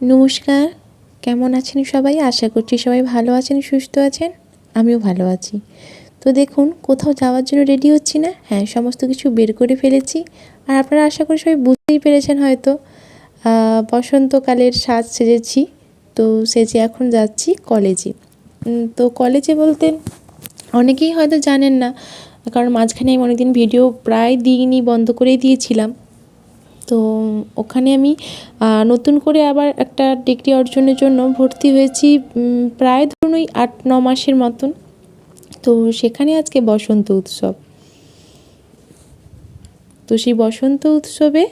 নমস্কার। কেমন আছেন সবাই? আশা করছি সবাই ভালো আছেন, সুস্থ আছেন। আমিও ভালো আছি। তো দেখুন, কোথাও যাওয়ার জন্য রেডি হচ্ছি না। হ্যাঁ সমস্ত কিছু বের করে ফেলেছি। আর আপনারা আশা করি সবাই বুঝতেই পেরেছেন হয়তো। বসন্তকালের সাজ সেজেছি। তো সেজে এখন যাচ্ছি কলেজে। তো কলেজে বলতে অনেকেই হয়তো জানেন না, কারণ মাঝখানে আমি অনেকদিন ভিডিও প্রায় দিইনি, বন্ধ করেই দিয়েছিলাম। তো ওখানে আমি নতুন করে আবার একটা ডিগ্রি অর্জনের জন্য ভর্তি হয়েছি প্রায় ধরুন ওই আট, ন মাসের মতন। তো সেখানে আজকে বসন্ত উৎসব। তো সেই বসন্ত উৎসবে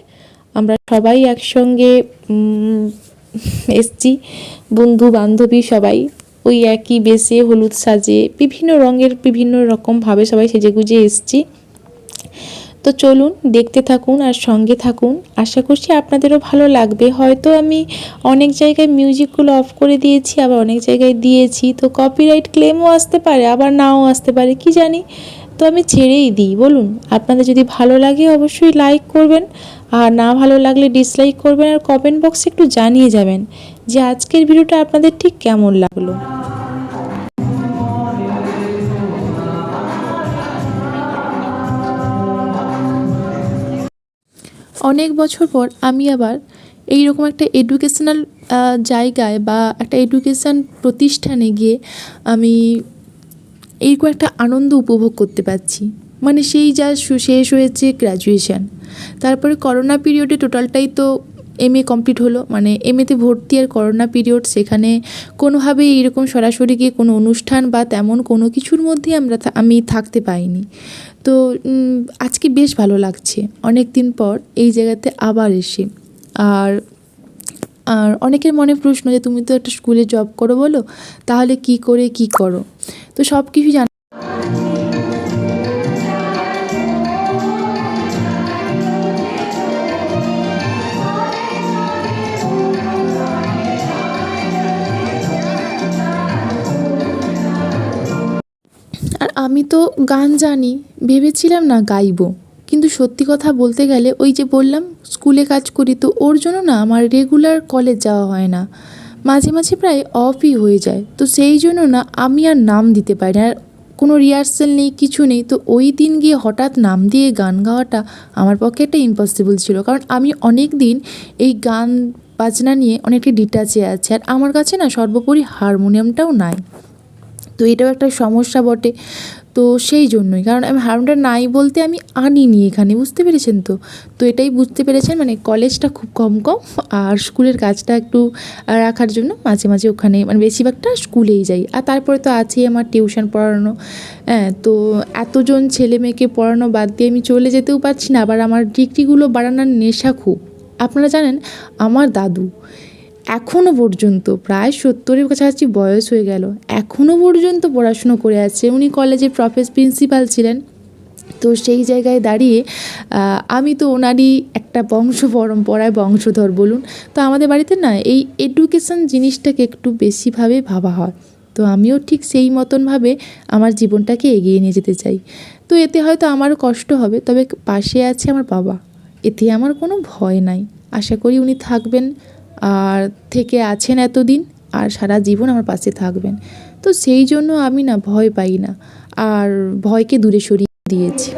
আমরা সবাই একসঙ্গে এসছি। বন্ধু বান্ধবী সবাই ওই একই বেসে হলুদ সাজে, বিভিন্ন রঙের বিভিন্ন রকমভাবে সবাই সেজে গুজে এসছি। তো চলুন, দেখতে থাকুন আর সঙ্গে থাকুন। আশা করছি আপনাদেরও ভালো লাগবে। হয়তো আমি অনেক জায়গায় মিউজিকগুলো অফ করে দিয়েছি, আবার অনেক জায়গায় দিয়েছি। তো কপিরাইট ক্লেমও আসতে পারে, আবার নাও আসতে পারে, কি জানি? তো আমি ছেড়েই দিই, বলুন। আপনাদের যদি ভালো লাগে অবশ্যই লাইক করবেন, আর না ভালো লাগলে ডিসলাইক করবেন, আর কমেন্ট বক্সে একটু জানিয়ে যাবেন যে আজকের ভিডিওটা আপনাদের ঠিক কেমন লাগল। অনেক বছর পর আমি আবার এই রকম একটা এডুকেশনাল জায়গায় বা একটা এডুকেশান প্রতিষ্ঠানে গিয়ে আমি এইরকম একটা আনন্দ উপভোগ করতে পারছি। মানে সেই যা শেষ হয়েছে গ্র্যাজুয়েশান তারপরে করোনা পিরিয়ডে টোটালটাই তো এম এ কমপ্লিট হলো। মানে এম এতে ভর্তি আর করোনা পিরিয়ড সেখানে কোনোভাবেই এইরকম সরাসরি গিয়ে কোনো অনুষ্ঠান বা তেমন কোনো কিছুর মধ্যেই আমরা আমি থাকতে পাইনি। তো আজকে বেশ ভালো লাগছে। অনেক দিন পর এই জায়গাতে আবার এসে। আর আর অনেকের মনে প্রশ্ন যে, তুমি তো একটা স্কুলে জব করো বলো, তাহলে কি করে কি করো? তো সব কিছু জান আমি তো গান জানি, ভেবেছিলাম না গাইব। কিন্তু সত্যি কথা বলতে গেলে ওই যে বললাম, স্কুলে কাজ করি তো ওর জন্য না আমার রেগুলার কলেজ যাওয়া হয় না। মাঝে মাঝে প্রায় অফই হয়ে যায়। তো সেই জন্য না আমি আর নাম দিতে পারি না। আর কোনো রিহার্সাল নেই, কিছু নেই, তো ওই দিন গিয়ে হঠাৎ নাম দিয়ে গান গাওয়াটা আমার পক্ষে একটা ইম্পসিবল ছিল। কারণ আমি অনেক দিন এই গান বাজনা নিয়ে অনেকটা ডিটাচে আছে। আর আমার কাছে না সর্বোপরি হারমোনিয়ামটাও নাই। তো এটাও একটা সমস্যা বটে। তো সেই জন্যই। কারণ আমি হারমোনিয়ামটা নাই বলতে আমি আনিনি এখানে, বুঝতে পেরেছেন তো? তো এটাই বুঝতে পেরেছেন মানে কলেজটা খুব কম কম আর স্কুলের কাজটা একটু রাখার জন্য মাঝে মাঝে ওখানে মানে বেশিরভাগটা স্কুলেই যাই। আর তারপরে তো আছেই আমার টিউশন পড়ানো। হ্যাঁ তো এতজন ছেলে মেয়েকে পড়ানো বাদ দিয়ে আমি চলে যেতেও পারছি না। আবার আমার ডিগ্রিগুলো বাড়ানোর নেশা খুব। আপনারা জানেন, আমার দাদু এখনও পর্যন্ত, প্রায় সত্তরের কাছাকাছি বয়স হয়ে গেল। এখনও পর্যন্ত পড়াশুনো করে আছে। উনি কলেজের প্রফেস প্রিন্সিপাল ছিলেন। তো সেই জায়গায় দাঁড়িয়ে আমি তো ওনারই একটা বংশ পরম্পরায় বংশধর বলুন। তো আমাদের বাড়িতে না, এই এডুকেশন জিনিসটাকে একটু বেশিভাবে ভাবা হয়। তো আমিও ঠিক সেই মতনভাবে আমার জীবনটাকে এগিয়ে নিয়ে যেতে চাই। তো এতে হয়তো আমারও কষ্ট হবে, তবে পাশে আছে আমার বাবা। এতে আমার কোনো ভয় নাই। আশা করি উনি থাকবেন। আর থেকে আছেন এতদিন আর সারা জীবন আমার পাশে থাকবেন। তো সেই জন্য আমি না ভয় পাই না। আর ভয়কে দূরে সরিয়ে দিয়েছি।